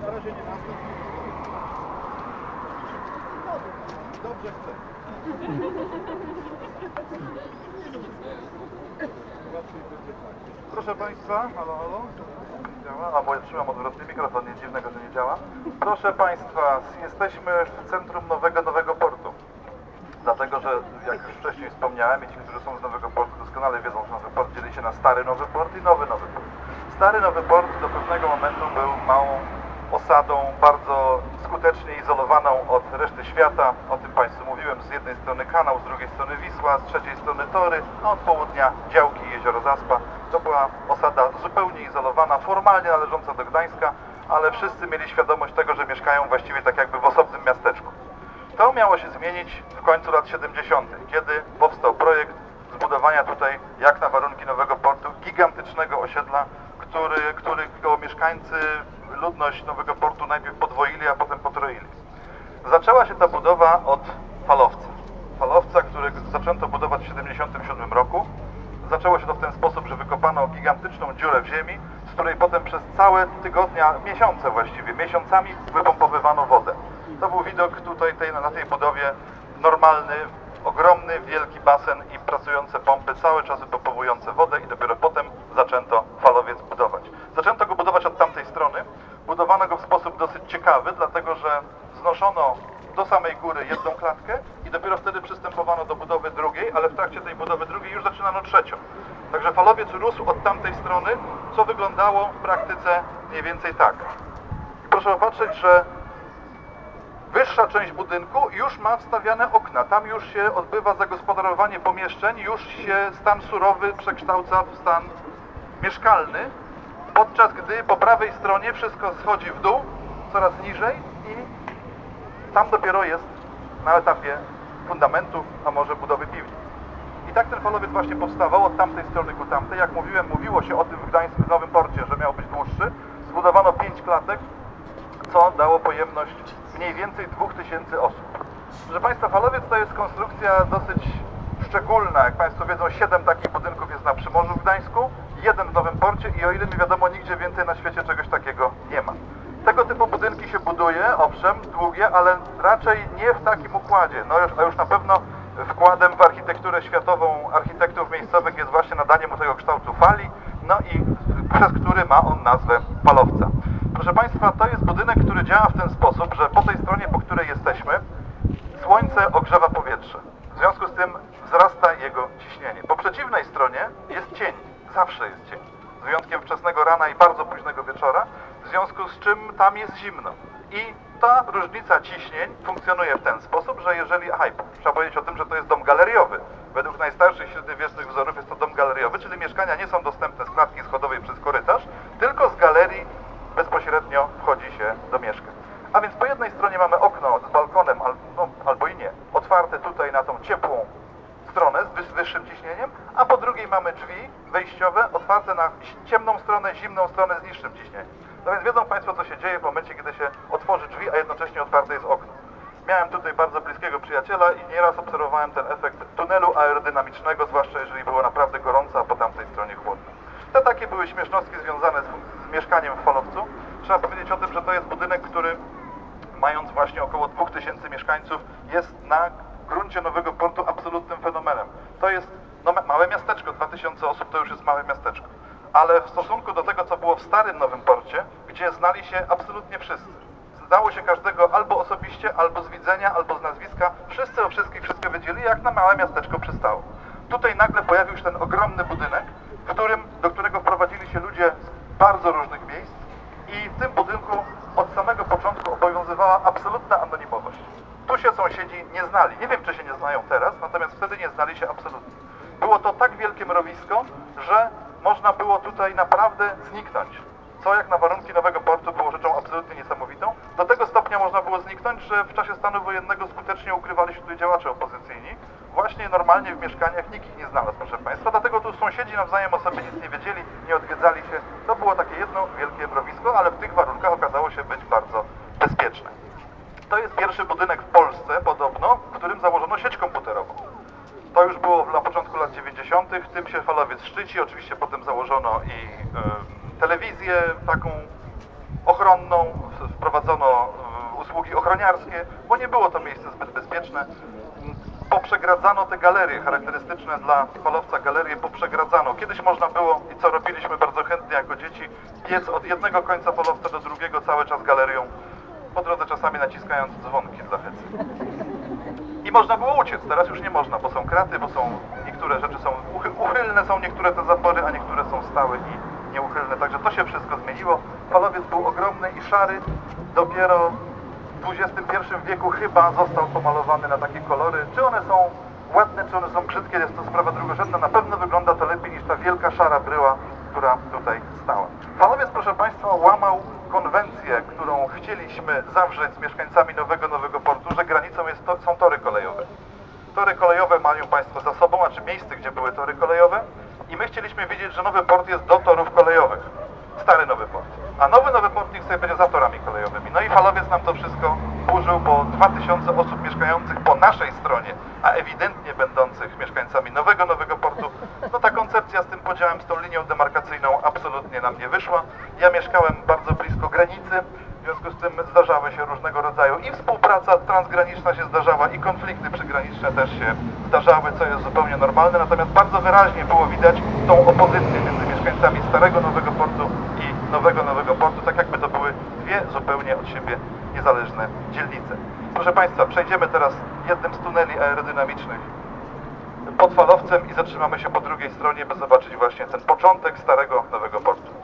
Na razie nie ma. Dobrze chcę. Proszę Państwa, halo, halo. Działa? A bo ja trzymam odwrotny mikrofon, nic dziwnego, że nie działa. Proszę Państwa, jesteśmy w centrum nowego, nowego portu. Dlatego, że jak już wcześniej wspomniałem i ci, którzy są z Nowego Portu doskonale wiedzą, że Nowy Port dzieli się na stary Nowy Port i nowy Nowy Port. Stary Nowy Port do pewnego momentu osadą, bardzo skutecznie izolowaną od reszty świata. O tym Państwu mówiłem. Z jednej strony kanał, z drugiej strony Wisła, z trzeciej strony tory, a od południa działki jezioro Zaspa. To była osada zupełnie izolowana, formalnie należąca do Gdańska, ale wszyscy mieli świadomość tego, że mieszkają właściwie tak jakby w osobnym miasteczku. To miało się zmienić w końcu lat 70., kiedy powstał projekt zbudowania tutaj, jak na warunki Nowego Portu, gigantycznego osiedla, który, którego mieszkańcy, ludność Nowego Portu najpierw podwoili, a potem potroili. Zaczęła się ta budowa od falowca. Falowca, który zaczęto budować w 77 roku. Zaczęło się to w ten sposób, że wykopano gigantyczną dziurę w ziemi, z której potem przez całe tygodnia, miesiące właściwie, miesiącami wypompowywano wodę. To był widok tutaj tej, na tej budowie normalny, ogromny, wielki basen i pracujące pompy cały czas wypompowujące wodę i dopiero potem zaczęto falowiec budować. Zaczęto go budować od tamtej strony. Budowano go w sposób dosyć ciekawy, dlatego że znoszono do samej góry jedną klatkę i dopiero wtedy przystępowano do budowy drugiej, ale w trakcie tej budowy drugiej już zaczynano trzecią. Także falowiec rósł od tamtej strony, co wyglądało w praktyce mniej więcej tak. I proszę popatrzeć, że wyższa część budynku już ma wstawiane okna. Tam już się odbywa zagospodarowanie pomieszczeń, już się stan surowy przekształca w stan mieszkalny, podczas gdy po prawej stronie wszystko schodzi w dół, coraz niżej i tam dopiero jest na etapie fundamentu, a może budowy piwnic. I tak ten falowiec właśnie powstawał od tamtej strony ku tamtej. Jak mówiłem, mówiło się o tym w Gdańsku, w Nowym Porcie, że miał być dłuższy. Zbudowano pięć klatek, co dało pojemność mniej więcej 2000 osób. Proszę Państwa, falowiec to jest konstrukcja dosyć szczególna. Jak Państwo wiedzą, siedem takich budynków jest na Przymorzu w Gdańsku, jeden w Nowym Porcie i o ile mi wiadomo, nigdzie więcej na świecie czegoś takiego nie ma. Tego typu budynki się buduje, owszem, długie, ale raczej nie w takim układzie. No już, a już na pewno wkładem w architekturę światową architektów miejscowych jest właśnie nadanie mu tego kształtu fali, no i przez który ma on nazwę falowca. Proszę Państwa, to jest budynek, który działa w ten sposób, że po tej stronie, po której jesteśmy, słońce ogrzewa powietrze. W związku z tym wzrasta jego ciśnienie. Po przeciwnej stronie jest cień. Zawsze jest cień. Z wyjątkiem wczesnego rana i bardzo późnego wieczora, w związku z czym tam jest zimno. I ta różnica ciśnień funkcjonuje w ten sposób, że jeżeli... Aha, trzeba powiedzieć o tym, że to jest dom galeriowy. Według najstarszych średniowiecznych wzorów jest to dom galeriowy, czyli mieszkania nie są dostępne z klatki schodowej przez korytarz, tylko z galerii bezpośrednio wchodzi się do mieszkań. A więc po jednej stronie mamy okno z balkonem, al, no, albo i nie, otwarte tutaj na tą ciepłą stronę z wyż- wyższym ciśnieniem, a po drugiej mamy drzwi wejściowe otwarte na ciemną stronę, zimną stronę z niższym ciśnieniem. No więc wiedzą Państwo, co się dzieje w momencie, kiedy się otworzy drzwi, a jednocześnie otwarte jest okno. Miałem tutaj bardzo bliskiego przyjaciela i nieraz obserwowałem ten efekt tunelu aerodynamicznego, zwłaszcza jeżeli było naprawdę gorąco, a po tamtej stronie chłodno. To takie były śmieszności związane z, z mieszkaniem w Falowcu. Trzeba powiedzieć o tym, że to jest budynek, który mając właśnie około 2000 mieszkańców, jest na gruncie Nowego Portu absolutnym fenomenem. To jest no, ma- małe miasteczko, 2000 osób to już jest małe miasteczko. Ale w stosunku do tego, co było w starym Nowym Porcie, gdzie znali się absolutnie wszyscy. Znało się każdego albo osobiście, albo z widzenia, albo z nazwiska. Wszyscy o wszystkich wszystko wiedzieli, jak na małe miasteczko przystało. Tutaj nagle pojawił się ten ogromny budynek, którym, do którego wprowadzili się ludzie z bardzo różnych miejsc i w tym budynku od samego początku obowiązywała absolutna anonimowość. Tu się sąsiedzi nie znali. Nie wiem, czy się nie znają teraz, natomiast wtedy nie znali się absolutnie. Było to tak wielkie mrowisko, że można było tutaj naprawdę zniknąć. Co jak na warunki Nowego Portu było rzeczą absolutnie niesamowitą. Do tego stopnia można było zniknąć, że w czasie stanu wojennego skutecznie ukrywali się tutaj działacze opozycyjni. Właśnie normalnie w mieszkaniach nikt ich nie znalazł, proszę Państwa. Dlatego tu sąsiedzi nawzajem o sobie nic nie wiedzieli, nie odwiedzali się. To było takie jedno wielkie mrowisko, ale w tych warunkach okazało się być bardzo bezpieczne. To jest pierwszy budynek w Polsce podobno, w którym założono sieć komputerową. To już było na początku lat 90. Tym się falowiec szczyci. Oczywiście potem założono i telewizję taką ochronną, wprowadzono usługi ochroniarskie, bo nie było to miejsce zbyt bezpieczne. Poprzegradzano te galerie charakterystyczne dla falowca, galerie poprzegradzano. Kiedyś można było, i co robiliśmy bardzo chętnie jako dzieci, biec od jednego końca falowca do drugiego cały czas galerią, po drodze czasami naciskając dzwonki dla hecy. I można było uciec, teraz już nie można, bo są kraty, bo są niektóre rzeczy są uchy- uchylne, są niektóre te zapory, a niektóre są stałe i nieuchylne. Także to się wszystko zmieniło. Falowiec był ogromny i szary. Dopiero w XXI wieku chyba został pomalowany na takie kolory. Czy one są ładne, czy one są brzydkie, jest to sprawa drugorzędna. Na pewno wygląda to lepiej niż ta wielka szara bryła, która tutaj stała. Falowiec, proszę Państwa, łamał konwencję, którą chcieliśmy zawrzeć z mieszkańcami Nowego Nowego Portu, że granicą jest to, są tory kolejowe. Tory kolejowe mają Państwo za sobą, a czy miejsce, gdzie były tory kolejowe. I my chcieliśmy wiedzieć, że nowy port jest do torów kolejowych. Stary nowy port. A nowy nowy port niech sobie będzie za torami kolejowymi. No i falowiec nam to wszystko burzył, bo 2000 osób mieszkających po naszej stronie, a ewidentnie będących mieszkańcami nowego nowego portu, no ta koncepcja z tym podziałem, z tą linią demarkacyjną absolutnie nam nie wyszła. Ja mieszkałem bardzo blisko granicy, w związku z tym zdarzały się różnego rodzaju współpraca transgraniczna się zdarzała i konflikty przygraniczne też się zdarzały, co jest zupełnie normalne, natomiast bardzo wyraźnie było widać tą opozycję między mieszkańcami Starego Nowego Portu i Nowego Nowego Portu, tak jakby to były dwie zupełnie od siebie niezależne dzielnice. Proszę Państwa, przejdziemy teraz jednym z tuneli aerodynamicznych pod falowcem i zatrzymamy się po drugiej stronie, by zobaczyć właśnie ten początek Starego Nowego Portu.